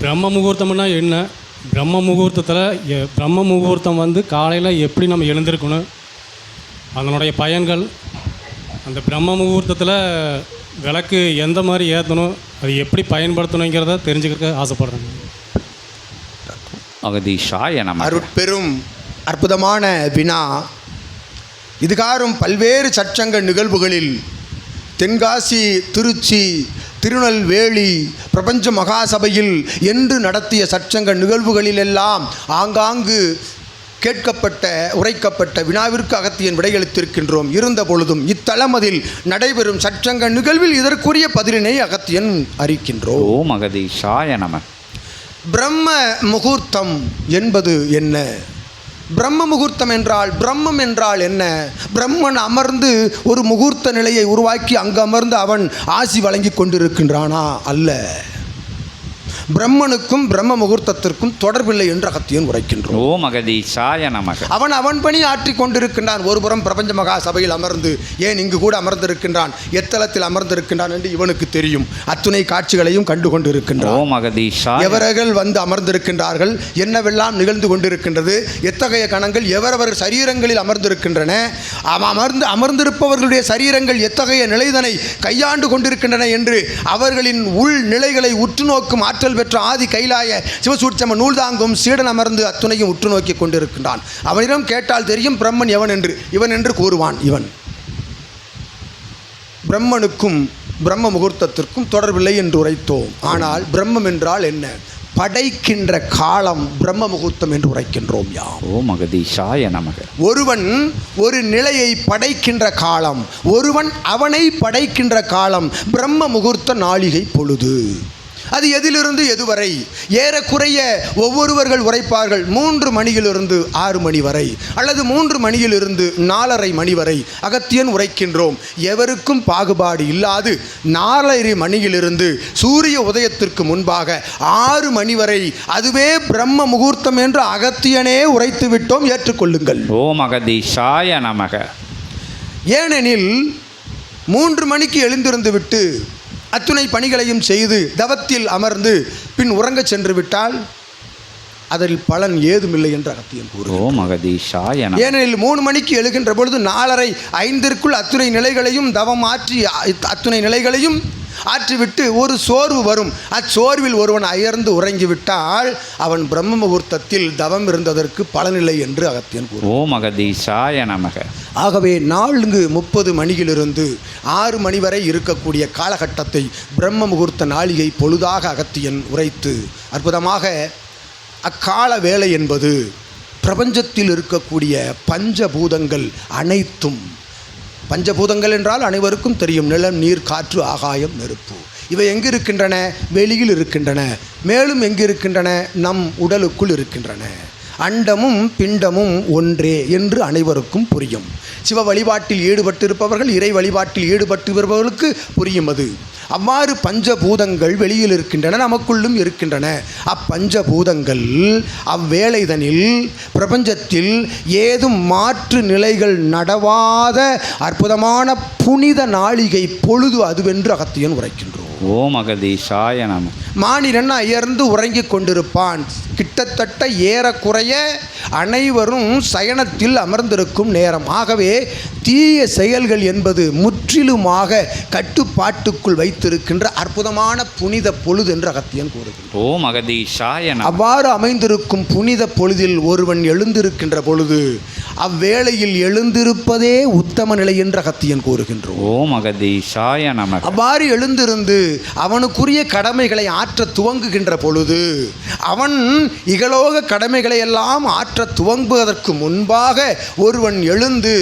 பிரம்ம முகூர்த்தம்னா என்ன? பிரம்ம முகூர்த்தத்தில் எ- பிரம்ம முகூர்த்தம் வந்து காலையில் எப்படி நம்ம எழுந்திருக்கணும்? அதனுடைய பயன்கள் அந்த பிரம்ம முகூர்த்தத்தில் விளக்கு எந்த மாதிரி ஏற்றணும் அது எப்படி பயன்படுத்தணுங்கிறத தெரிஞ்சுக்கிறதுக்கு ஆசைப்பட்றேன். அகதீஷாய நமக. அருட்பெரும் அற்புதமான வினா. இதுகாரும் பல்வேறு சச்சங்க நிகழ்வுகளில் தென்காசி திருச்சி திருநெல்வேலி பிரபஞ்ச மகாசபையில் என்று நடத்திய சச்சங்க நிகழ்வுகளிலெல்லாம் ஆங்காங்கு கேட்கப்பட்ட உரைக்கப்பட்ட வினாவிற்கு அகத்தியன் விடையளித்திருக்கின்றோம். இருந்த பொழுதும் இத்தளமதில் நடைபெறும் சச்சங்க நிகழ்வில் இதற்குரிய பதிலினை அகத்தியன் அறிக்கின்றோம். ஓம் அகதீஷாய பிரம்ம முகூர்த்தம் என்பது என்ன? பிரம்ம முகூர்த்தம் என்றால் பிரம்மம் என்றால் என்ன? பிரம்மன் அமர்ந்து ஒரு முகூர்த்த நிலையை உருவாக்கி அங்கு அமர்ந்து அவன் ஆசி வழங்கி கொண்டிருக்கின்றானா? அல்ல. பிரம்மனுக்கும் பிரம்ம முகூர்த்தத்திற்கும் தொடர்பில்லை என்று அகத்தியன் உரைக்கின்றோம். ஓம் அகதீஷாய நமக. அவன் அவன் பணி ஆற்றி கொண்டிருக்கின்றான். ஒருபுறம் பிரபஞ்ச மகா சபையில் அமர்ந்து ஏன் இங்கு கூட அமர்ந்திருக்கின்றான்? எத்தலத்தில் அமர்ந்திருக்கின்றான் என்று இவனுக்கு தெரியும். அத்துணை காட்சிகளையும் கண்டு கொண்டிருக்கின்றான் அகதீஷாய எவர்கள் வந்து அமர்ந்திருக்கின்றார்கள்? என்னவெல்லாம் நிகழ்ந்து கொண்டிருக்கின்றது? எத்தகைய கணங்கள் எவரவர் சரீரங்களில் அமர்ந்திருக்கின்றன? அமர்ந்து அமர்ந்திருப்பவர்களுடைய சரீரங்கள் எத்தகைய நிலைதனை கையாண்டு கொண்டிருக்கின்றன என்று அவர்களின் உள் நிலைகளை உற்று நோக்கும் ஆற்றல் பெற்ற ஆதி கைலாய சிவசூட்சம நூல்தாங்கும் சீடன் அமர்ந்து அத்துணையும் உற்று நோக்கி கொண்டிருக்கின்றான். அவனிடம் கேட்டால் தெரியும் பிரம்மன் எவன் என்று. இவன் என்று கூறுவான் இவன். பிரம்மனுக்கும் பிரம்ம முகூர்த்தத்திற்கும் தொடர்பில்லை என்று உரைத்தோம். ஆனால் பிரம்மம் என்றால் என்ன? படைக்கின்ற காலம் பிரம்ம முகூர்த்தம் என்று உரைக்கின்றோம் யாம். ஓம் அகதீஷாய நமக. ஒருவன் ஒரு நிலையை படைக்கின்ற காலம் ஒருவன் அவனை படைக்கின்ற காலம் பிரம்ம முகூர்த்த நாளிகை பொழுது. அது எதிலிருந்து எதுவரை? ஏறக்குறைய ஒவ்வொருவர்கள் உரைப்பார்கள் மூன்று மணியிலிருந்து ஆறு மணி வரை அல்லது மூன்று மணியிலிருந்து நாலரை மணி வரை அகத்தியன் உரைக்கின்றோம். எவருக்கும் பாகுபாடு இல்லாது நாலரை மணியிலிருந்து சூரிய உதயத்திற்கு முன்பாக ஆறு மணி வரை அதுவே பிரம்ம முகூர்த்தம் என்று அகத்தியனே உரைத்து விட்டோம். ஏற்றுக்கொள்ளுங்கள். ஓம் அகதீஷாய நமக. ஏனெனில் மூன்று மணிக்கு எழுந்திருந்து விட்டு அத்துணை பணிகளையும் செய்து தவத்தில் அமர்ந்து பின் உறங்கச் சென்று விட்டால் அதில் பலன் ஏதுமில்லை என்று அகத்தியன் கூறு ஓம் அகதீஷாய நமக ஏனெனில் மூணு மணிக்கு எழுகின்ற பொழுது நாலரை ஐந்திற்குள் அத்துணை நிலைகளையும் தவம் ஆற்றி அத்துணை நிலைகளையும் ஆற்றிவிட்டு ஒரு சோர்வு வரும். அச்சோர்வில் ஒருவன் அயர்ந்து உறங்கிவிட்டால் அவன் பிரம்ம முகூர்த்தத்தில் தவம் இருந்ததற்கு பலனில்லை என்று அகத்தியன் கூறு ஓம் அகதீஷாய நமக. ஆகவே நான்கு முப்பது மணியிலிருந்து ஆறு மணி வரை இருக்கக்கூடிய காலகட்டத்தை பிரம்ம முகூர்த்த நாளிகை பொழுதாக அகத்தியன் உரைத்து அற்புதமாக அக்கால வேலை என்பது பிரபஞ்சத்தில் இருக்கக்கூடிய பஞ்சபூதங்கள் அனைத்தும் பஞ்சபூதங்கள் என்றால் அனைவருக்கும் தெரியும். நிலம் நீர் காற்று ஆகாயம் நெருப்பு. இவை எங்கு இருக்கின்றன வெளியில் இருக்கின்றன. மேலும் எங்கு இருக்கின்றன நம் உடலுக்குள் இருக்கின்றன. அண்டமும் பிண்டமும் ஒன்றே என்று அனைவருக்கும் புரியும். சிவ வழிபாட்டில் ஈடுபட்டிருப்பவர்கள் இறை வழிபாட்டில் ஈடுபட்டு வருபவர்களுக்கு புரியும் அது. அவ்வாறு பஞ்சபூதங்கள் வெளியில் இருக்கின்றன நமக்குள்ளும் இருக்கின்றன. அப்பஞ்சபூதங்கள் அவ்வேளைதனில் பிரபஞ்சத்தில் ஏதும் மாற்று நிலைகள் நடவாத அற்புதமான புனித நாளிகை பொழுது அதுவென்று அகத்தியன் உரைக்கின்றோம். ஓம் அகதீஷாய நமக மானிடன் அயர்ந்து உறங்கிக் கொண்டிருப்பான். கிட்டத்தட்ட ஏறக்குறைய அனைவரும் சயனத்தில் அமர்ந்திருக்கும் நேரம். ஆகவே தீய செயல்கள் என்பது முற்றிலுமாக கட்டுப்பாட்டுக்குள் வைத்திருக்கின்ற அற்புதமான புனித பொழுது என்று அகத்தியன் கூறுகின்றான் ஓம் அகதீஷாய அவ்வாறு அமைந்திருக்கும் புனித பொழுதில் ஒருவன் எழுந்திருக்கின்ற பொழுது அவ்வேளையில் எழுந்திருப்பதே உத்தம நிலை என்று அகத்தியன் கூறுகின்றோம் ஓம் அகதீஷாய நமக அவ்வாறு எழுந்திருந்து அவனுக்குரிய கடமைகளை ஆற்ற துவங்குகின்ற பொழுது அவன் இகலோக கடமைகளை எல்லாம் ஆற்ற துவங்குவதற்கு முன்பாக ஒருவன் எழுந்து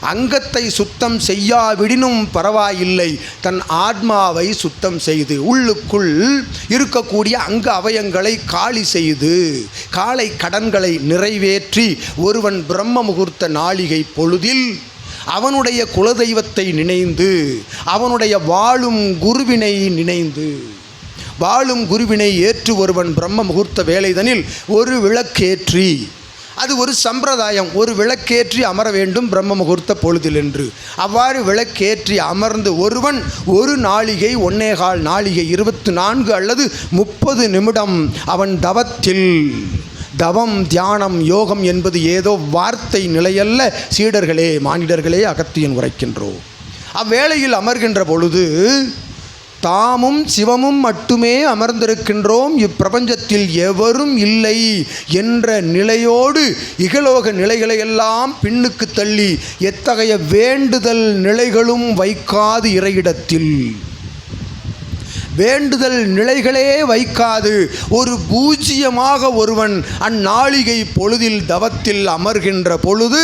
அங்கத்தை சுத்தம் செய்யாவிடினும் பரவாயில்லை. தன் ஆத்மாவை சுத்தம் செய்து உள்ளுக்குள் இருக்கக்கூடிய அங்க அவயங்களை காலி செய்து காலை கடன்களை நிறைவேற்றி ஒருவன் பிரம்ம முகூர்த்த நாளிகை பொழுதில் அவனுடைய குலதெய்வத்தை நினைந்து அவனுடைய வாழும் குருவினை நினைந்து வாழும் குருவினை ஏற்று ஒருவன் பிரம்ம முகூர்த்த வேலைதனில் ஒரு விளக்கேற்றி அது ஒரு சம்பிரதாயம். ஒரு விளக்கேற்றி அமர வேண்டும் பிரம்ம முகூர்த்த பொழுதில் என்று அவ்வாறு விளக்கேற்றி அமர்ந்து ஒருவன் ஒரு நாளிகை ஒன்னேகால் நாளிகை இருபத்தி நான்கு அல்லது முப்பது நிமிடம் அவன் தவத்தில் தவம் தியானம் யோகம் என்பது ஏதோ வார்த்தை நிலையல்ல. சீடர்களே மானிடர்களே அகத்தியன் உரைக்கின்றோம். அவ்வேளையில் அமர்கின்ற பொழுது தாமும் சிவமும் மட்டுமே அமர்ந்திருக்கின்றோம். இப்பிரபஞ்சத்தில் எவரும் இல்லை என்ற நிலையோடு இகலோக நிலைகளையெல்லாம் பின்னுக்கு தள்ளி எத்தகைய வேண்டுதல் நிலைகளும் வைக்காது இறையிடத்தில். வேண்டுதல் நிலைகளே வைக்காது. ஒரு பூஜ்ஜியமாக ஒருவன் அந்நாளிகை பொழுதில் தவத்தில் அமர்கின்ற பொழுது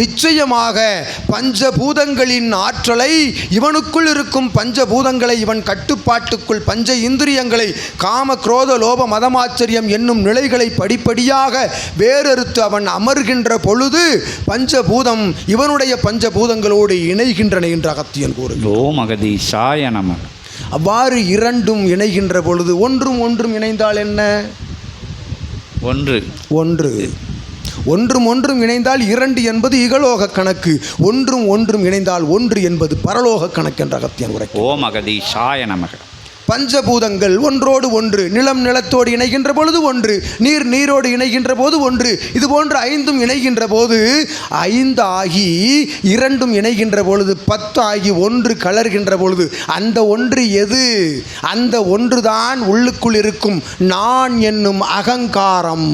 நிச்சயமாக பஞ்சபூதங்களின் ஆற்றலை இவனுக்குள் இருக்கும் பஞ்சபூதங்களை இவன் கட்டுப்பாட்டுக்குள் பஞ்ச இந்திரியங்களை காம குரோத லோப மதமாச்சரியம் என்னும் நிலைகளை படிப்படியாக வேறறுத்து அவன் அமர்கின்ற பொழுது பஞ்சபூதம் இவனுடைய பஞ்சபூதங்களோடு இணைகின்றன என்று அகத்தியன் கூறு ஓம் அகதீஷாய நமக. அவ்வாறு இரண்டும் இணைகின்ற பொழுது ஒன்றும் ஒன்றும் இணைந்தால் என்ன? ஒன்று. ஒன்று. ஒன்றும் ஒன்றும் இணைந்தால் இரண்டு என்பது இகலோக கணக்கு. ஒன்றும் ஒன்றும் இணைந்தால் ஒன்று என்பது பரலோக கணக்கு என்ற அகத்தியன் உரை ஓம் அகதீஷாய நமக. பஞ்சபூதங்கள் ஒன்றோடு ஒன்று நிலம் நிலத்தோடு இணைகின்ற பொழுது ஒன்று நீர் நீரோடு இணைகின்ற போது ஒன்று இது போன்று ஐந்தும் இணைகின்ற போது ஐந்து ஆகி இரண்டும் இணைகின்ற பொழுது பத்து ஆகி ஒன்று கலர்கின்ற பொழுது அந்த ஒன்று எது? அந்த ஒன்றுதான் உள்ளுக்குள் இருக்கும் நான் என்னும் அகங்காரம்.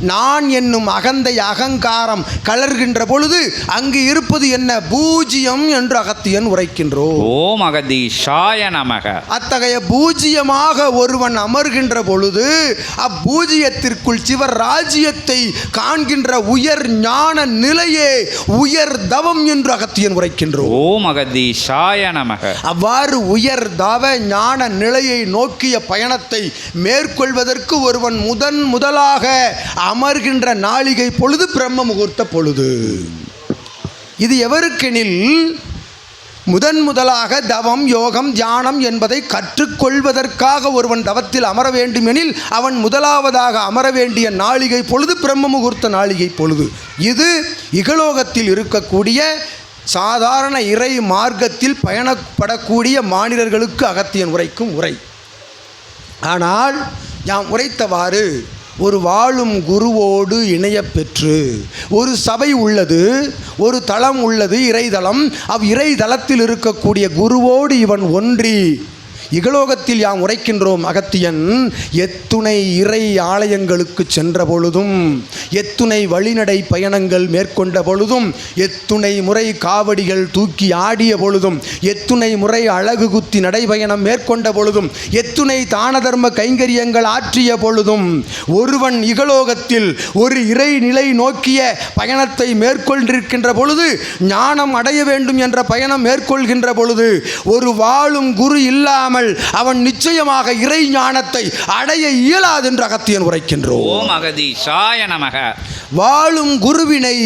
நான் என்னும் அகந்தை அகங்காரம் கலர்கின்ற பொழுது அங்கு இருப்பது என்ன? பூஜ்யம் என்று அகத்தியன் உரைக்கின்றோம். ஓம் அகதீஷாய நமக. அத்தகைய பூஜ்யமாக ஒருவன் அமர்கின்ற பொழுது அப்பூஜ்யத்திற்குள் சிவர் ராஜ்யத்தை காண்கின்ற உயர் ஞான நிலையே உயர் தவம் என்று அகத்தியன் உரைக்கின்றோம். ஓம் அகதீஷாய நமக. அவ்வாறு உயர் தவ ஞான நிலையை நோக்கிய பயணத்தை மேற்கொள்வதற்கு ஒருவன் முதன் முதலாக அமர்கின்ற நாளிகை பொழுது பிரம்ம முகூர்த்த பொழுது. இது எவருக்கெனில் முதன் முதலாக தவம் யோகம் தியானம் என்பதை கற்றுக்கொள்வதற்காக ஒருவன் தவத்தில் அமர வேண்டுமெனில் அவன் முதலாவதாக அமர வேண்டிய நாளிகை பொழுது பிரம்ம முகூர்த்த நாளிகை பொழுது. இது இகலோகத்தில் இருக்கக்கூடிய சாதாரண இறை மார்க்கத்தில் பயணப்படக்கூடிய மாநிலர்களுக்கு அகத்தியன் உரைக்கும் உரை. ஆனால் யாம் உரைத்தவாறு ஒரு வாழும் குருவோடு இணையப்பெற்று ஒரு சபை உள்ளது ஒரு தளம் உள்ளது இறைதளம். அவ் இறைதளத்தில் இருக்கக்கூடிய குருவோடு இவன் ஒன்றி. இகலோகத்தில் யாம் உரைக்கின்றோம் அகத்தியன் எத்துணை இறை ஆலயங்களுக்கு சென்ற பொழுதும் எத்துணை வழிநடை பயணங்கள் மேற்கொண்ட பொழுதும் எத்துணை முறை காவடிகள் தூக்கி ஆடிய பொழுதும் எத்துணை முறை அழகு குத்தி நடைபயணம் மேற்கொண்ட பொழுதும் எத்துணை தான தர்ம கைங்கரியங்கள் ஆற்றிய பொழுதும் ஒருவன் இகலோகத்தில் ஒரு இறை நிலை நோக்கிய பயணத்தை மேற்கொண்டிருக்கின்ற பொழுது ஞானம் அடைய வேண்டும் என்ற பயணம் மேற்கொள்கின்ற பொழுது ஒரு வாழும் குரு இல்லாமல் அவன் நிச்சயமாக இறை ஞானத்தை அடைய இயலாது என்று அகத்தியன் உரைக்கின்றோம். நமக. வாழும் குருவினை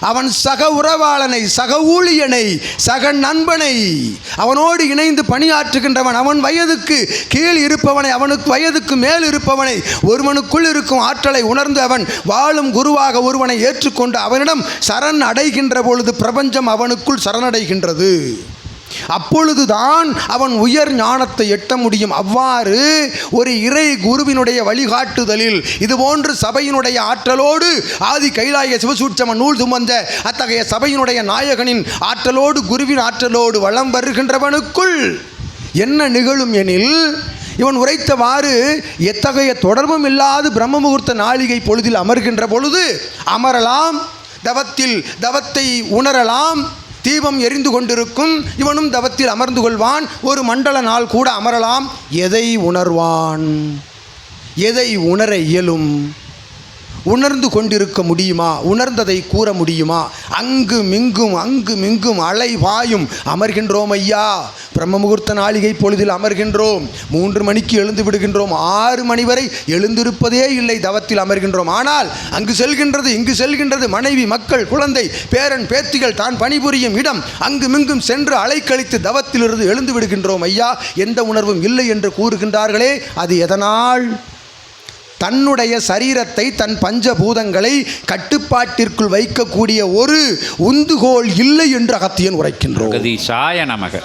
அவன் சக உறவாளனை சக ஊழியனை சக நண்பனை அவனோடு இணைந்து பணியாற்றுகின்றவன் அவன் வயதுக்கு கீழ் இருப்பவனை அவனுக்கு வயதுக்கு மேல் இருப்பவனை ஒருவனுக்குள் இருக்கும் ஆற்றலை உணர்ந்து அவன் வாழும் குருவாக ஒருவனை ஏற்றுக்கொண்டு அவனிடம் சரண் அடைகின்ற பொழுது பிரபஞ்சம் அவனுக்குள் சரணடைகின்றது அப்பொழுதுதான் அவன் உயர் ஞானத்தை எட்ட முடியும். அவ்வாறு ஒரு இறை குருவினுடைய வழிகாட்டுதலில் இதுபோன்று சபையினுடைய ஆற்றலோடு ஆதி கைலாய சிவசூட்சம நூல் சுமந்த அத்தகைய சபையினுடைய நாயகனின் ஆற்றலோடு குருவின் ஆற்றலோடு வளம் வருகின்றவனுக்குள் என்ன நிகழும் எனில் இவன் உரைத்தவாறு எத்தகைய தொடர்பும் இல்லாது பிரம்ம முகூர்த்த நாளிகை பொழுதில் அமர்கின்ற பொழுது அமரலாம் தவத்தில் தவத்தை உணரலாம் தீபம் எரிந்து கொண்டிருக்கும். இவனும் தவத்தில் அமர்ந்து கொள்வான். ஒரு மண்டல நாள் கூட அமரலாம். எதை உணர்வான்? எதை உணர இயலும்? உணர்ந்து கொண்டிருக்க முடியுமா? உணர்ந்ததை கூற முடியுமா? அங்கு மிங்கும் அங்கு மிங்கும் அலை வாயும் அமர்கின்றோம் ஐயா. பிரம்ம முகூர்த்த நாளிகை பொழுதில் அமர்கின்றோம். மூன்று மணிக்கு எழுந்து விடுகின்றோம். ஆறு மணி வரை எழுந்திருப்பதே இல்லை. தவத்தில் அமர்கின்றோம். ஆனால் அங்கு செல்கின்றது இங்கு செல்கின்றது. மனைவி மக்கள் குழந்தை பேரன் பேத்திகள் தான் பணிபுரியும் இடம். அங்கு மிங்கும் சென்று அலைக்கழித்து தவத்திலிருந்து எழுந்து விடுகின்றோம் ஐயா. எந்த உணர்வும் இல்லை என்று கூறுகின்றார்களே. அது எதனால்? தன்னுடைய சரீரத்தை தன் பஞ்சபூதங்களை கட்டுப்பாட்டிற்குள் வைக்கக்கூடிய ஒரு உந்துகோல் இல்லை என்று அகத்தியன் உரைக்கின்றோம். நமக.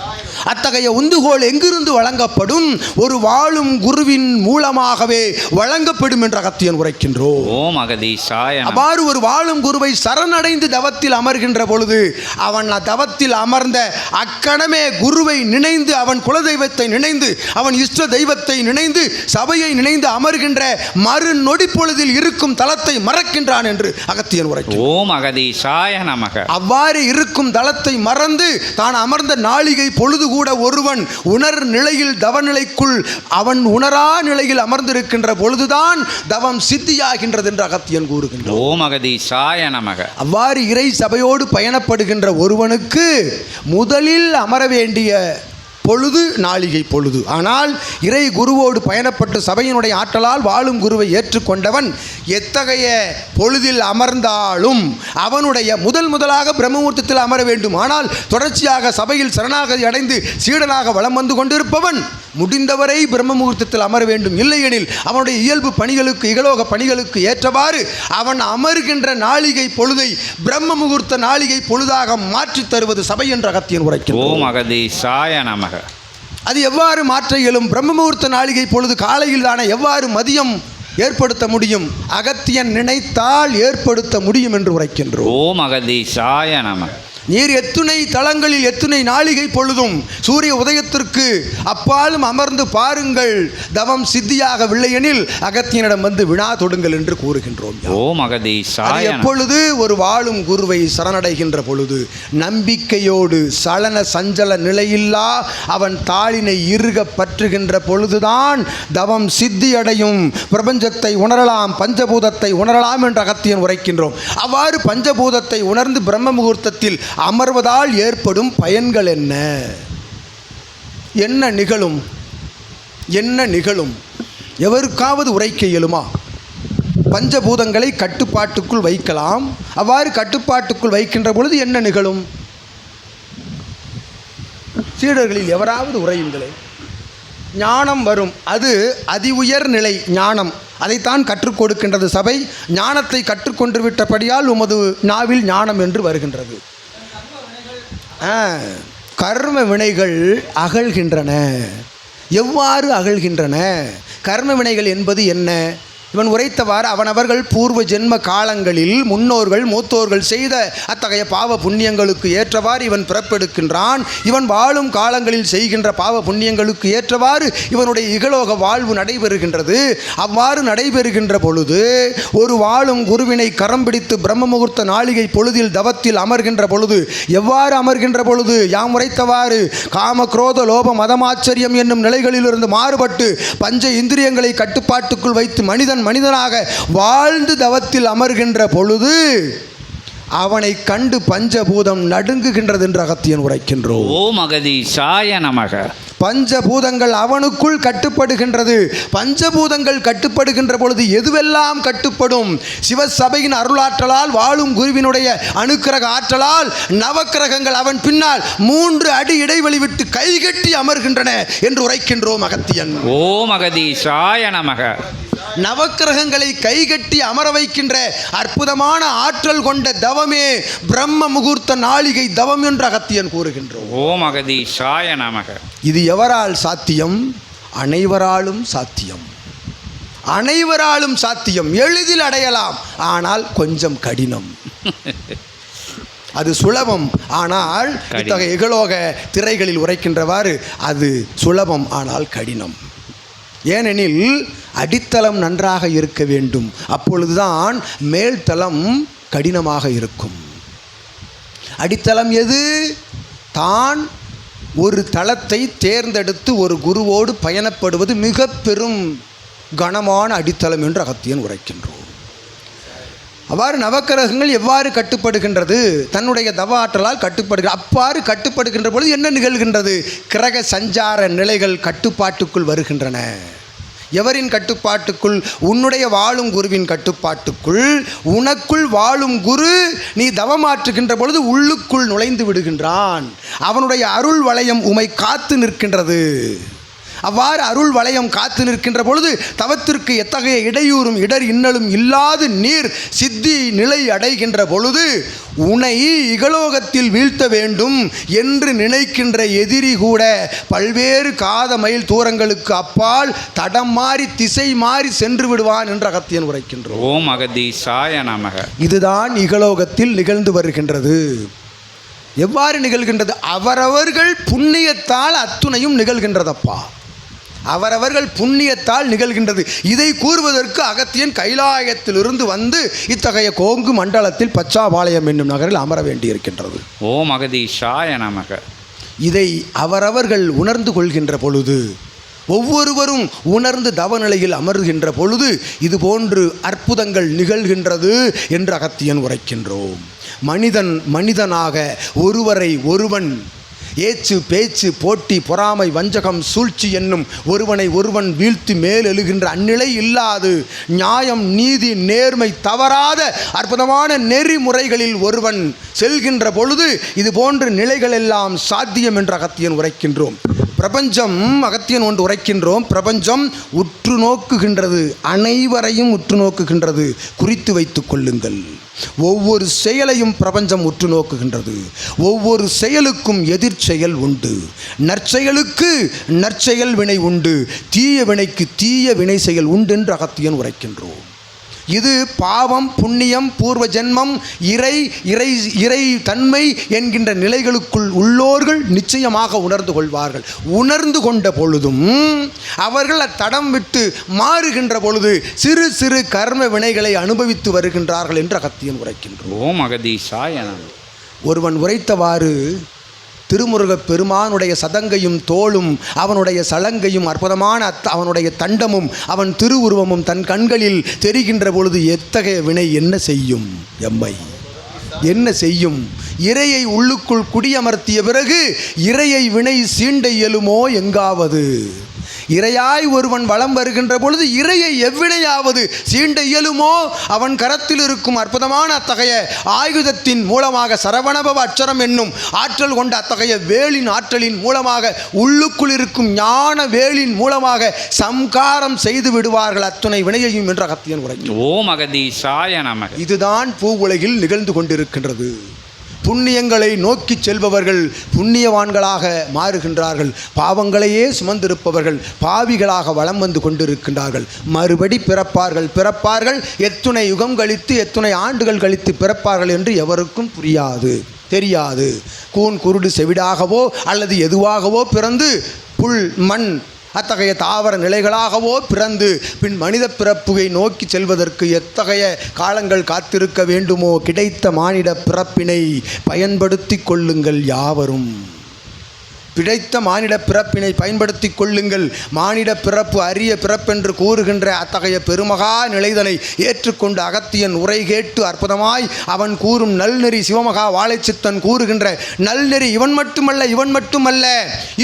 அத்தகைய உந்துகோல் எங்கிருந்து வழங்கப்படும்? ஒரு வாழும் குருவின் மூலமாகவே வழங்கப்படும் என்று அகத்தியன் உரைக்கின்றோம். ஓம் அகதீஷாய நமக. அவ்வாறு ஒரு வாழும் குருவை சரணடைந்து தவத்தில் அமர்கின்ற பொழுது அவன் தவத்தில் அமர்ந்த அக்கணமே குருவை நினைந்து அவன் குலதெய்வத்தை நினைந்து அவன் இஷ்ட தெய்வத்தை நினைந்து சபையை நினைந்து அமர்கின்ற மறு நொடி பொழுதில் இருக்கும் தலத்தை மறக்கின்றான் என்று அகத்தியன் உரைக்கும் ஓம் அகதீஷாய நமக. அவ்வாறு இருக்கும் தளத்தை மறந்து தான் அமர்ந்த நாளிகை பொழுது கூட ஒருவன் உணர் நிலையில் தவநிலைக்குள் அவன் உணரா நிலையில் அமர்ந்திருக்கின்ற பொழுதுதான் தவம் சித்தியாகின்றது என்று அகத்தியன் கூறுகின்றான். ஓம் அகதீஷாய நமக. அவ்வாறு இறை சபையோடு பயணப்படுகின்ற ஒருவனுக்கு முதலில் அமர வேண்டிய பொழுது நாளிகை பொழுது. ஆனால் இறை குருவோடு பயணப்பட்டு சபையினுடைய ஆற்றலால் வாழும் குருவை ஏற்றுக்கொண்டவன் எத்தகைய பொழுதில் அமர்ந்தாலும் அவனுடைய முதல் முதலாக பிரம்மமூர்த்தத்தில் அமர வேண்டும். ஆனால் தொடர்ச்சியாக சபையில் சரணாகதி அடைந்து சீடனாக வலம் வந்து கொண்டிருப்பவன் முடிந்தவரை பிரம்மமுகூர்த்தத்தில் அமர வேண்டும். இல்லையெனில் அவனுடைய இயல்பு பணிகளுக்கு இகலோக பணிகளுக்கு ஏற்றவாறு அவன் அமர்கின்ற நாளிகை பொழுதை பிரம்ம முகூர்த்த நாளிகை பொழுதாக மாற்றித் தருவது சபை என்ற அகத்தியன் உரைக்கும் ஓம் அகதீஷாய நமக அது எவ்வாறு மாற்ற இயலும்? பிரம்ம முகூர்த்த நாளிகை பொழுது காலையில் தானே எவ்வாறு மதியம் ஏற்படுத்த முடியும்? அகத்தியன் நினைத்தால் ஏற்படுத்த முடியும் என்று உரைக்கின்றோம். ஓம் அகதீஷாய நமக நீர் எத்துணை தலங்களில் எத்துணை நாளிகை பொழுதும் சூரிய உதயத்திற்கு அப்பாலும் அமர்ந்து பாருங்கள். தவம் சித்தியாகவில்லையெனில் அகத்தியனிடம் வந்து வினா தொடுங்கள் என்று கூறுகின்றோம் ஓம் எப்பொழுது ஒரு வாழும் குருவை சரணடைகின்ற பொழுது நம்பிக்கையோடு சலன சஞ்சல நிலையில்லா அவன் தாளினை இறுக பற்றுகின்ற பொழுதுதான் தவம் சித்தியடையும். பிரபஞ்சத்தை உணரலாம் பஞ்சபூதத்தை உணரலாம் என்று அகத்தியன் உரைக்கின்றோம். அவ்வாறு பஞ்சபூதத்தை உணர்ந்து பிரம்ம முகூர்த்தத்தில் அமர்வதால் ஏற்படும் பயன்கள் என்ன? என்ன நிகழும்? என்ன நிகழும்? எவருக்காவது உரைக்க இயலுமா? பஞ்சபூதங்களை கட்டுப்பாட்டுக்குள் வைக்கலாம். அவ்வாறு கட்டுப்பாட்டுக்குள் வைக்கின்ற பொழுது என்ன நிகழும்? சீடர்களில் எவராவது உரையுங்களே ஞானம் வரும். அது அதி உயர் நிலை ஞானம். அதைத்தான் கற்றுக் கொடுக்கின்றது சபை. ஞானத்தை கற்றுக்கொண்டு விட்டபடியால் உமது நாவில் ஞானம் என்று வருகின்றது. கர்ம வினைகள் அகழ்கின்றன. எவ்வாறு அகழ்கின்றன? கர்ம வினைகள் என்பது என்ன? இவன் உரைத்தவாறு அவனவர்கள் பூர்வ ஜென்ம காலங்களில் முன்னோர்கள் மூத்தோர்கள் செய்த அத்தகைய பாவ புண்ணியங்களுக்கு ஏற்றவாறு இவன் பிறப்பெடுக்கின்றான். இவன் வாழும் காலங்களில் செய்கின்ற பாவ புண்ணியங்களுக்கு ஏற்றவாறு இவனுடைய இகலோக வாழ்வு நடைபெறுகின்றது. அவ்வாறு நடைபெறுகின்ற பொழுது ஒரு வாழும் குருவினை கரம் பிடித்து பிரம்ம முகூர்த்த நாளிகை பொழுதில் தவத்தில் அமர்கின்ற பொழுது எவ்வாறு அமர்கின்ற பொழுது? யாம் உரைத்தவாறு காம குரோத லோப மதமாச்சரியம் என்னும் நிலைகளிலிருந்து மாறுபட்டு பஞ்ச இந்திரியங்களை கட்டுப்பாட்டுக்குள் வைத்து மனிதன் மனிதனாக வாழ்ந்து தவத்தில் அமர்கின்ற பொழுது அவனை கண்டு பஞ்சபூதம் நடுங்குகின்றது என்று அகத்தியன் உரைக்கின்றோம். ஓம் அகதீஷாய நமக. பஞ்சபூதங்கள் அவனுக்குள் கட்டுப்படுகின்றது. பஞ்சபூதங்கள் கட்டுப்படுகின்ற பொழுது எதுவெல்லாம் கட்டுப்படும்? சிவசபையின் அருளாற்றலால் வாழும் குருவினுடைய அணுக்கிரக ஆற்றலால் நவக்கிரகங்கள் அவன் பின்னால் மூன்று அடி இடைவெளி விட்டு கைகட்டி அமர்கின்றன என்று உரைக்கின்றோம் அகத்தியன். ஓம் அகதீஷாய நமக. நவக்கிரகங்களை கைகட்டி அமர வைக்கின்ற அற்புதமான ஆற்றல் கொண்ட தவமே பிரம்ம முகூர்த்த நாளிகை தவம் என்று அகத்தியன் கூறுகின்றோம் ஓம் அகதீஷாய நமக. இது எவரால் சாத்தியம்? அனைவராலும் சாத்தியம். அனைவராலும் சாத்தியம். எளிதில் அடையலாம். ஆனால் கொஞ்சம் கடினம். அது சுலபம். ஆனால். இத்தகைய இகலோக திரைகளில் உரைக்கின்றவாறு அது சுலபம் ஆனால் கடினம். ஏனெனில் அடித்தளம் நன்றாக இருக்க வேண்டும். அப்பொழுதுதான் மேல்தளம் கடினமாக இருக்கும். அடித்தளம் எது? தான் ஒரு தளத்தை தேர்ந்தெடுத்து ஒரு குருவோடு பயணப்படுவது மிக பெரும் கனமான அடித்தளம் என்று அகத்தியன் உரைக்கின்றோம் அவ்வாறு நவக்கிரகங்கள் எவ்வாறு கட்டுப்படுகின்றது? தன்னுடைய தவ ஆற்றலால் கட்டுப்படுகிற அவ்வாறு கட்டுப்படுகின்ற பொழுது என்ன நிகழ்கின்றது? கிரக சஞ்சார நிலைகள் கட்டுப்பாட்டுக்குள் வருகின்றன. எவரின் கட்டுப்பாட்டுக்குள்? உன்னுடைய வாழும் குருவின் கட்டுப்பாட்டுக்குள். உனக்குள் வாழும் குரு நீ தவமாற்றுகின்ற பொழுது உள்ளுக்குள் நுழைந்து விடுகின்றான். அவனுடைய அருள் வளையம் உமை காத்து நிற்கின்றது. அவ்வாறு அருள் வளையம் காத்து நிற்கின்ற பொழுது தவத்திற்கு எத்தகைய இடையூறும் இடர் இன்னலும் இல்லாது நீர் சித்தி நிலை அடைகின்ற பொழுது உனை இகலோகத்தில் வீழ்த்த வேண்டும் என்று நினைக்கின்ற எதிரி கூட பல்வேறு காத மைல் தூரங்களுக்கு அப்பால் தடம் மாறி திசை மாறி சென்று விடுவான் என்று அகத்தியன் உரைக்கின்றோம் ஓம் அகதீசாய நமக. இதுதான் இகலோகத்தில் நிகழ்ந்து வருகின்றது. எவ்வாறு நிகழ்கின்றது? அவரவர்கள் புண்ணியத்தால் அத்துணையும் நிகழ்கின்றதப்பா. அவரவர்கள் புண்ணியத்தால் நிகழ்கின்றது. இதை கூறுவதற்கு அகத்தியன் கைலாயத்திலிருந்து வந்து இத்தகைய கோங்கு மண்டலத்தில் பச்சாபாளையம் என்னும் நகரில் அமர வேண்டியிருக்கின்றது. ஓம் அகதீசாய நமக. இதை அவரவர்கள் உணர்ந்து கொள்கின்ற பொழுது ஒவ்வொருவரும் உணர்ந்து தவநிலையில் அமர்கின்ற பொழுது இது போன்று அற்புதங்கள் நிகழ்கின்றது என்று அகத்தியன் உரைக்கின்றோம். மனிதன் மனிதனாக ஒருவரை ஒருவன் ஏச்சு பேச்சு போட்டி பொறாமை வஞ்சகம் சூழ்ச்சி என்னும் ஒருவனை ஒருவன் வீழ்த்தி மேலெழுகின்ற அந்நிலை இல்லாது நியாயம் நீதி நேர்மை தவறாத அற்புதமான நெறிமுறைகளில் ஒருவன் செல்கின்ற பொழுது இது போன்ற நிலைகள் எல்லாம் சாத்தியம் என்று அகத்தியன் உரைக்கின்றோம். பிரபஞ்சம் அகத்தியன் ஒன்று உரைக்கின்றோம். பிரபஞ்சம் உற்று நோக்குகின்றது அனைவரையும் உற்று நோக்குகின்றது. குறித்து வைத்துக் கொள்ளுங்கள். ஒவ்வொரு செயலையும் பிரபஞ்சம் உற்று நோக்குகின்றது. ஒவ்வொரு செயலுக்கும் எதிர்ச்செயல் உண்டு. நற்செயலுக்கு நற்செயல் வினை உண்டு. தீய வினைக்கு தீய வினை செயல் உண்டு என்று அகத்தியன் உரைக்கின்றோம். இது பாவம் புண்ணியம் பூர்வ ஜென்மம் இறை இறை இறை தன்மை என்கின்ற நிலைகளுக்குள் உள்ளோர்கள் நிச்சயமாக உணர்ந்து கொள்வார்கள். உணர்ந்து கொண்ட பொழுதும் அவர்கள் அத்தடம் விட்டு மாறுகின்ற பொழுது சிறு சிறு கர்ம வினைகளை அனுபவித்து வருகின்றார்கள் என்று அகத்தியன் உரைக்கின்றோம். நமக ஒருவன் உரைத்தவாறு திருமுருகப் பெருமானுடைய சதங்கையும் தோளும் அவனுடைய சலங்கையும் அற்புதமான அத் அவனுடைய தண்டமும் அவன் திருவுருவமும் தன் கண்களில் தெரிகின்ற பொழுது எத்தகைய வினை என்ன செய்யும்? எம்மை. என்ன செய்யும்? இறையை உள்ளுக்குள் குடியமர்த்திய பிறகு இறையை வினை சீண்ட இயலுமோ எங்காவது? இறையாய் ஒருவன் வலம் வருகின்ற பொழுது இறையை எவ்வினையாவது சீண்ட இயலுமோ? அவன் கரத்தில் இருக்கும் அற்புதமான அத்தகைய ஆயுதத்தின் மூலமாக சரவணபவ அச்சரம் என்னும் ஆற்றல் கொண்ட அத்தகைய வேலின் ஆற்றலின் மூலமாக உள்ளுக்குள் இருக்கும் ஞான வேலின் மூலமாக சம்காரம் செய்து விடுவார்கள் அத்துணை வினையையும் என்ற அகத்தியன் உரை ஓம் அகதீசாய நமக. இதுதான் பூ உலகில் நிகழ்ந்து கொண்டிருக்கின்றது. புண்ணியங்களை நோக்கி செல்பவர்கள் புண்ணியவான்களாக மாறுகின்றார்கள். பாவங்களையே சுமந்திருப்பவர்கள் பாவிகளாக வலம் வந்து கொண்டிருக்கின்றார்கள். மறுபடி பிறப்பார்கள். பிறப்பார்கள் எத்துணை யுகம் கழித்து எத்துணை ஆண்டுகள் கழித்து பிறப்பார்கள் என்று எவருக்கும் புரியாது தெரியாது. கூன் குருடு செவிடாகவோ அல்லது எதுவாகவோ பிறந்து புல் மண் அத்தகைய தாவர நிலைகளாகவோ பிறந்து பின் மனித பிறப்புகை நோக்கி செல்வதற்கு எத்தகைய காலங்கள் காத்திருக்க வேண்டுமோ கிடைத்த மானிட பிறப்பினை பயன்படுத்தி கொள்ளுங்கள் யாவரும். பிழைத்த மானிட பிறப்பினை பயன்படுத்தி கொள்ளுங்கள். மானிட பிறப்பு அரிய பிறப்பென்று கூறுகின்ற அத்தகைய பெருமகா நிலைதனை ஏற்றுக்கொண்டு அகத்தியன் உரை கேட்டு அற்புதமாய் அவன் கூறும் நல்நெறி சிவமகா வாழைச்சித்தன் கூறுகின்ற நல்நெறி இவன் மட்டுமல்ல இவன் மட்டுமல்ல.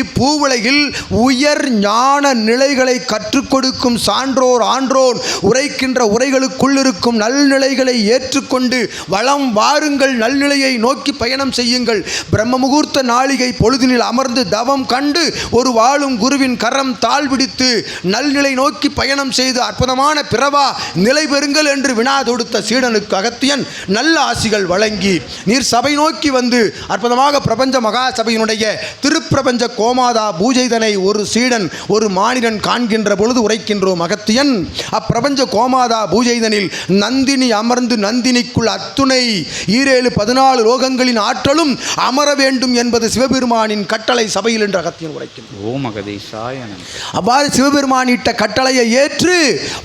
இப்பூவுலகில் உயர் ஞான நிலைகளை கற்றுக் கொடுக்கும் சான்றோர் ஆன்றோர் உரைக்கின்ற உரைகளுக்குள் இருக்கும் நல்நிலைகளை ஏற்றுக்கொண்டு வளம் வாருங்கள். நல்நிலையை நோக்கி பயணம் செய்யுங்கள். பிரம்ம முகூர்த்த நாளிகை பொழுதினில் அமர்ந்து தவம் கண்டு ஒரு வாழும் குருவின் கரம் தாழ் பிடித்து நல்நிலை நோக்கி பயணம் செய்து அற்புதமான பிறவா நிலை பெறுங்கள் என்று வினா தொடுத்த சீடனுக்கு அகத்தியன் நல்ல ஆசிகள் வழங்கி நீர் சபை நோக்கி வந்து அற்புதமாக பிரபஞ்ச மகா சபையினுடைய திருப்பிரபஞ்ச கோமாதா பூஜைதனை ஒரு சீடன் ஒரு மானிடன் காண்கின்ற பொழுது உரைக்கின்றோம் அகத்தியன். அப்பிரபஞ்ச கோமாதா பூஜைதனில் நந்தினி அமர்ந்து நந்தினிக்குள் அத்துணை ஈரேழு பதினாலு லோகங்களின் ஆற்றலும் அமர வேண்டும் என்பது சிவபெருமானின் கட்டளை சபையில் என்று அகத்தியன் உரைக்கின்றார். ஓம் அகதீசாய நமக அவ்வாறு சிவபெருமான் இட்ட கட்டளையை ஏற்று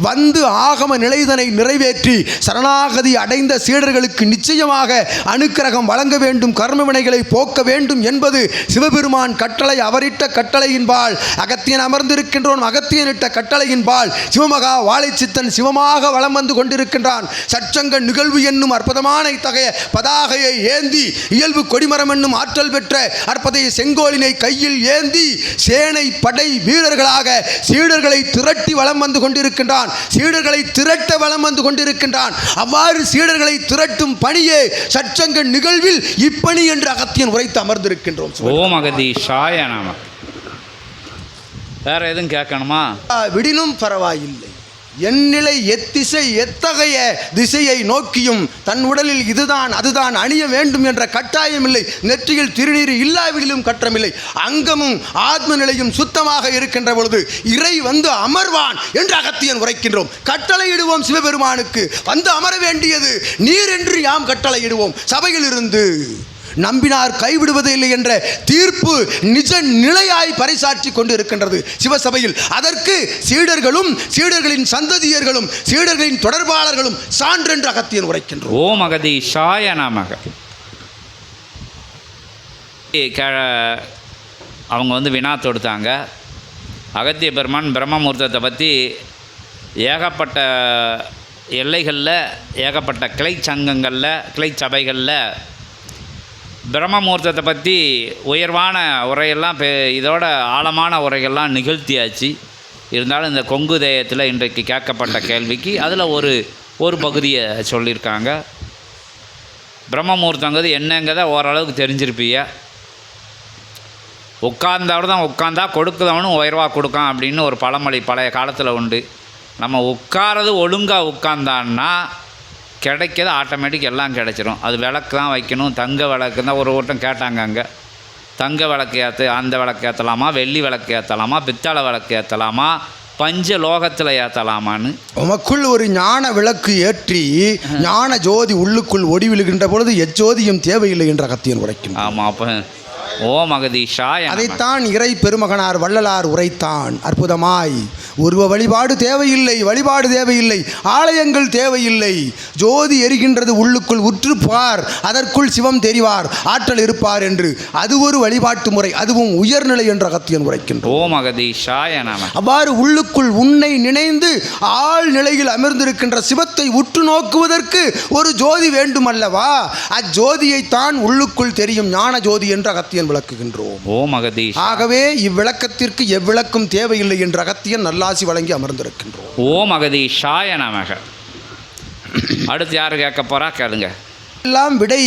வந்து ஆகம நிலைதனை நிறைவேற்றி சரணாகதி அடைந்த சீடர்களுக்கு நிச்சயமாக அனுக்கிரகம் வழங்க வேண்டும் கர்ம வினைகளை போக்க வேண்டும் என்பது சிவபெருமான் கட்டளை. அவரிட்ட கட்டளையின்பால் அகத்தியன் அமர்ந்திருக்கின்றோன் அகத்தியன் இட்ட கட்டளையின்பால் சிவமகா வாழைச்சித்தன் சிவமாக வலம் வந்து கொண்டிருக்கின்றான். சச்சங்க நிகழ்வு என்னும் அற்புதமான இத்தகைய பதாகையை ஏந்தி இயல்பு கொடிமரம் என்னும் ஆற்றல் பெற்ற அற்பதைய செங்கோலினை கையில் ஏந்தி சேனை படை வீரர்களாக சீடர்களை திரட்டி வலம் வந்து கொண்டிருக்கின்றான். சீடர்களை திரட்ட வலம் வந்து கொண்டிருக்கின்றான். அவ்வாறு சீடர்களை திரட்டும் பணியே சச்சங்க நிகழ்வில் இப்பணி என்று அகத்தியன் உரைத்து அமர்ந்திருக்கின்றோம். ஓம் அகதீசாய நமக வேறு எதுவும் கேட்கணுமா? விடினும் பரவாயில்லை. என் நிலை எத்திசை எத்தகைய திசையை நோக்கியும் தன் உடலில் இதுதான் அதுதான் அணிய வேண்டும் என்ற கட்டாயம் இல்லை. நெற்றியில் திருநீர் இல்லாவிடிலும் கற்றமில்லை. அங்கமும் ஆத்ம நிலையும் சுத்தமாக இருக்கின்ற பொழுது இறை வந்து அமர்வான் என்று அகத்தியன் உரைக்கின்றோம். கட்டளையிடுவோம் சிவபெருமானுக்கு. வந்து அமர வேண்டியது நீர் என்று யாம் கட்டளையிடுவோம். சபையில் இருந்து நம்பினார் கைவிடுவது இல்லை என்ற தீர்ப்பு நிஜ நிலையாய் பறைசாற்றி கொண்டு இருக்கின்றது சிவசபையில். அதற்கு சீடர்களும் சீடர்களின் சந்ததியர்களும் சீடர்களின் தொடர்பாளர்களும் சான்றென்று அகத்தியன் உரைக்கின்றோம். ஓம் அகதி நமக. க அவங்க வந்து வினா தொடுத்தாங்க அகத்திய பெருமான் பிரம்மமூர்த்தத்தை பற்றி ஏகப்பட்ட எல்லைகளில் ஏகப்பட்ட கிளை சங்கங்களில் கிளை சபைகளில் பிரம்மமூர்த்தத்தை பற்றி உயர்வான உரையெல்லாம் பெ இதோட ஆழமான உரைகள்லாம் நிகழ்த்தியாச்சு. இருந்தாலும் இந்த கொங்கு தேயத்தில் இன்றைக்கு கேட்கப்பட்ட கேள்விக்கு அதில் ஒரு ஒரு பகுதியை சொல்லியிருக்காங்க. பிரம்மமூர்த்தங்கிறது என்னங்கிறத ஓரளவுக்கு தெரிஞ்சிருப்பீங்க. உட்கார்ந்தவர் தான் உட்காந்தா கொடுக்குறவனும் உயர்வாக கொடுக்கான் அப்படின்னு ஒரு பழமொழி பழைய காலத்தில் உண்டு. நம்ம உட்காரது ஒழுங்காக உட்காந்தான்னா கிடைக்கிறது ஆட்டோமேட்டிக் எல்லாம் கிடைச்சிரும். அது விளக்கு தான் வைக்கணும். தங்க விளக்கு தான் ஒரு கூட்டம் கேட்டாங்க அங்கே. தங்க விளக்கு ஏற்ற அந்த விளக்கு ஏற்றலாமா வெள்ளி விளக்கு ஏற்றலாமா பித்தளை விளக்கு ஏற்றலாமா பஞ்ச லோகத்தில் ஏற்றலாமான்னு உமக்குள் ஒரு ஞான விளக்கு ஏற்றி ஞான ஜோதி உள்ளுக்குள் ஒடி விழுகின்ற பொழுது எச்சோதியும் தேவையில்லை என்று அகத்தியன் உரைக்கின்றான். ஆமாம் அப்போ ஓம் அகதீஷாய நமக. அதைத்தான் இறை பெருமகனார் வள்ளலார் உரைத்தான். அற்புதமாய். உருவ வழிபாடு தேவையில்லை வழிபாடு தேவையில்லை ஆலயங்கள் தேவையில்லை. ஜோதி எரிகின்றது உள்ளுக்குள் உற்று பார் அதற்குள் சிவம் தெரிவார் ஆற்றல் இருப்பார் என்று. அது ஒரு வழிபாட்டு முறை அதுவும் உயர்நிலை என்ற அகத்தியன் உரைக்கின்றோம் ஓம் அகதீஷாய நம. அவ்வாறு உள்ளுக்குள் உன்னை நினைந்து ஆள் நிலையில் அமர்ந்திருக்கின்ற சிவத்தை உற்று நோக்குவதற்கு ஒரு ஜோதி வேண்டுமல்லவா? அஜோதியைத்தான் உள்ளுக்குள் தெரியும் ஞான ஜோதி என்று அகத்தியன் விளக்குகின்றோம். ஓம் அகதீஷ் ஆகவே இவ்விளக்கத்திற்கு எவ்விளக்கும் தேவையில்லை என்ற அகத்தியன் நல்லாசி வழங்கி அமர்ந்திருக்கின்றோம். ஓம் அகதீஷாய நமக. அடுத்து யார் கேட்க போகிறா கேளுங்க. எல்லாம் விடை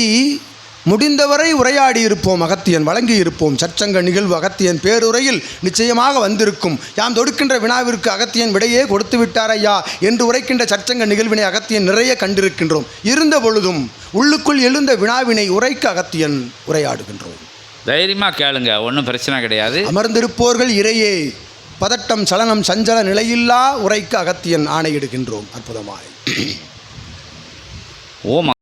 முடிந்தவரை உரையாடி இருப்போம் அகத்தியன் வழங்கி இருப்போம். சற்சங்க நிகழ்வு அகத்தியன் பேருரையில் நிச்சயமாக வந்திருக்கும். யாம் தொடுக்கின்ற வினாவிற்கு அகத்தியன் விடையே கொடுத்து விட்டார் ஐயா என்று உரைக்கின்ற சற்சங்க நிகழ்வினை அகத்தியன் நிறைய கண்டிருக்கின்றோம். இருந்த பொழுதும் உள்ளுக்குள் எழுந்த வினாவினை உரைக்க அகத்தியன் உரையாடுகின்றோம். தைரியமாக கேளுங்க ஒன்றும் பிரச்சனை கிடையாது. அமர்ந்திருப்போர்கள் இறையே பதட்டம் சலனம் சஞ்சல நிலையில்லா உரைக்கு அகத்தியன் ஆணையிடுகின்றோம். அற்புதமாய். ஓம்